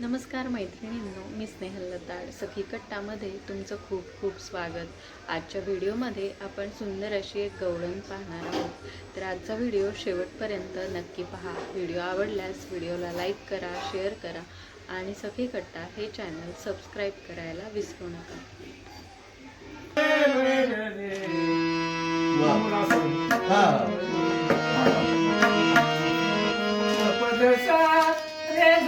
नमस्कार मैत्रिणींनो मी स्नेहल लताड. सखी कट्टामध्ये तुमचं खूप खूप स्वागत. आजच्या व्हिडिओमध्ये आपण सुंदर अशी एक गवळण पाहणार आहोत. तर आजचा व्हिडिओ शेवटपर्यंत नक्की पहा. व्हिडिओ आवडल्यास व्हिडिओला लाईक करा शेअर करा आणि सखी कट्टा हे चॅनल सबस्क्राईब करायला विसरू नका.